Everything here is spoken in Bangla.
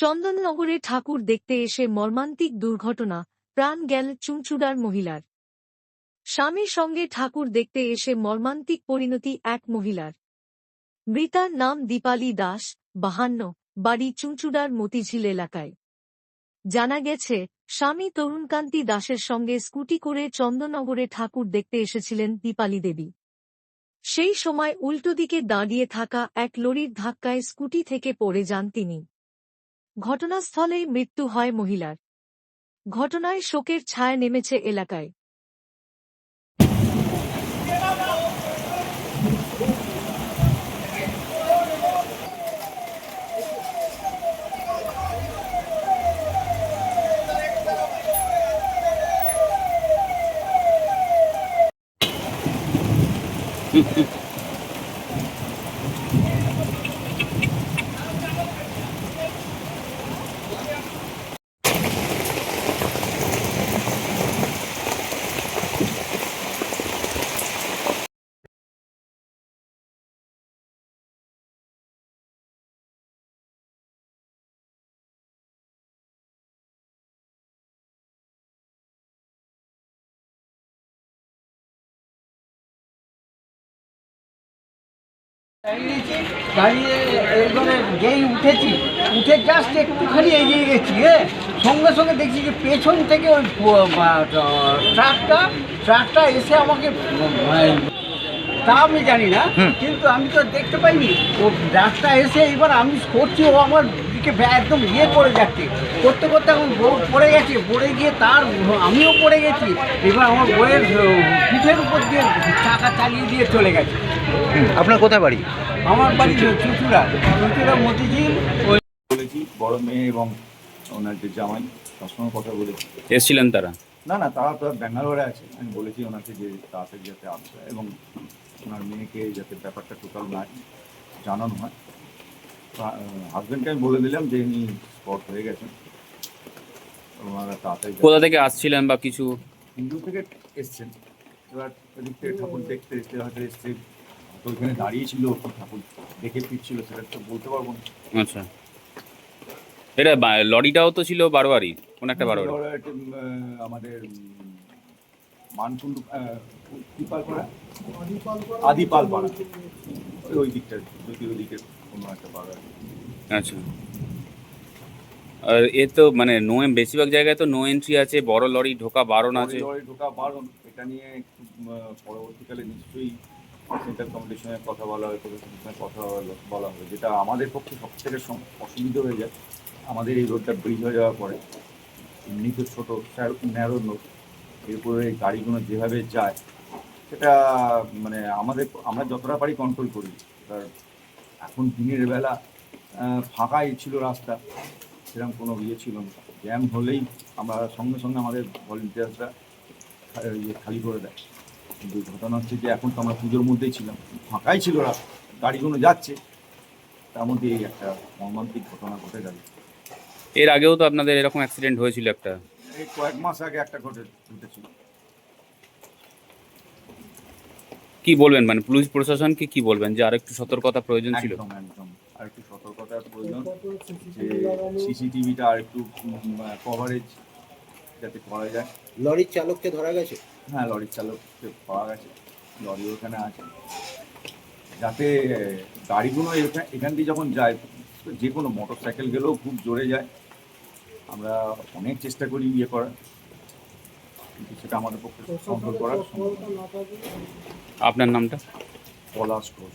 চন্দননগরে ঠাকুর দেখতে এসে মর্মান্তিক দুর্ঘটনা, প্রাণ গেল চুঁচুড়ার মহিলার। স্বামীর সঙ্গে ঠাকুর দেখতে এসে মর্মান্তিক পরিণতি এক মহিলার। মৃতার নাম দীপালি দাস, বাহান্ন, বাড়ি চুঁচুড়ার মতিঝিল এলাকায়। জানা গেছে, স্বামী তরুণকান্তি দাসের সঙ্গে স্কুটি করে চন্দননগরে ঠাকুর দেখতে এসেছিলেন দীপালি দেবী। সেই সময় উল্টো দিকে দাঁড়িয়ে থাকা এক লরির ধাক্কায় স্কুটি থেকে পড়ে যান তিনি। ঘটনাস্থলেই মৃত্যু হয় মহিলার। ঘটনায় শোকের ছায়া নেমেছে এলাকায়। দাঁড়িয়ে উঠেছি, উঠে একটুখানি এগিয়ে গেছি সঙ্গে সঙ্গে দেখছি যে পেছন থেকে ওই ট্রাকটা ট্রাকটা এসে আমাকে তা আমি জানি না কিন্তু আমি তো দেখতে পাইনি। ও ট্রাকটা এসে এবার আমি করছি ও আমার দিকে একদম ইয়ে করে যাচ্ছে। করতে করতে আমার বউ পড়ে গেছে পড়ে গিয়ে তার আমিও পড়ে গেছি। এবার আমার বইয়ের পিঠের উপর দিয়ে চাকা চালিয়ে দিয়ে চলে গেছে। আপনার কোথায় বাড়ি? আমার বাড়ি চুচুড়া চুচুড়া মতিঝিল ওই বলেছি বড় মেয়ে এবং ওনার যে জামাই সবসময় কথা বলেছি। এসেছিলেন তারা? না না তারা তো ব্যাঙ্গালোরে আছে। আমি বলেছি ওনাকে যে তাড়াতাড়ি যাতে আসে এবং ওনার মেয়েকে যাতে ব্যাপারটা টোটাল না জানানো হয়। হাজব্যান্ডকে আমি বলে দিলাম যে ইনি স্পট হয়ে গেছেন। ওনারা তাড়াতাড়ি কোথা থেকে আসছিলেন বা কিছু? হিন্দু থেকে এসছেন। এবার এদিক থেকে ঠাকুর দেখতে এসছে হয়তো এসছে। তো ওইখানে দাঁড়িয়েছিল ঠাকুর দেখে ফিরছিল সেটা তো বলতে পারব না। আচ্ছা। এটা লরিটাও তো ছিল বারোয়ারি কোন একটা বারোয়ারি? আমাদের মানকুণ্ডু আহ, কি আদিপাল পাড়া। ওই ওই দিকটা যদি ওই দিকে কোনো একটা পাড়া আচ্ছা। আর এ তো মানে নো বেশিরভাগ জায়গায় তো নো এন্ট্রি আছে বড় লরি ঢোকা বারণ আছে। লরি ঢোকা বারণ এটা নিয়ে একটু, পরবর্তীকালে নিশ্চয়ই সেন্ট্রাল কমিশনের কথা বলা হয় কমিশনের কথা বলা- বলা হয়। যেটা আমাদের পক্ষে সব থেকে অসুবিধা হয়ে যায়। আমাদের এই রোডটা ব্রিজ হয়ে যাওয়ার পরে। এমনি তো ছোটো ন্যারো রোড এরপরে গাড়িগুলো যেভাবে যায়, সেটা মানে আমাদের, আমরা যতটা পারি কন্ট্রোল করি। এবার এখন দিনের বেলা ফাঁকাই ছিল রাস্তা, সেরকম কোনো ইয়ে ছিল না। জ্যাম হলেই আমরা সঙ্গে সঙ্গে আমাদের ভলেন্টিয়ার্সরা ইয়ে খালি করে দেয়। কিন্তু ঘটনা হচ্ছে যে এখন তো আমরা পুজোর মধ্যেই ছিলাম, ফাঁকাই ছিল রাস্তা, গাড়িগুলো যাচ্ছে। তার মধ্যে এই একটা মর্মান্তিক ঘটনা ঘটে গেল। এর আগেও তো আপনাদের এরকম অ্যাক্সিডেন্ট হয়েছিল একটা। এই কয়েক মাস আগে একটা ঘটে ঘটেছিল। কি বলবেন? মানে পুলিশ প্রশাসনকে কি বলবেন? যে আরেকটু সতর্কতা প্রয়োজন ছিল? একদম একদম। আর একটু সতর্কতার প্রয়োজন যে সিসিটিভিটা আর একটু কভারেজ যাতে করা যায়। লরির চালককে ধরা গেছে? হ্যাঁ লরির চালককে পাওয়া গেছে। লরি ওখানে আছে। যাতে গাড়িগুলো এখান- এখান দিয়ে যখন যায় যে কোনো মোটর সাইকেল গেলেও খুব জোরে যায়। আমরা অনেক চেষ্টা করি ইয়ে করার কিন্তু সেটা আমাদের পক্ষে সম্ভব করার আপনার নামটা? পলাশ ঘোষ।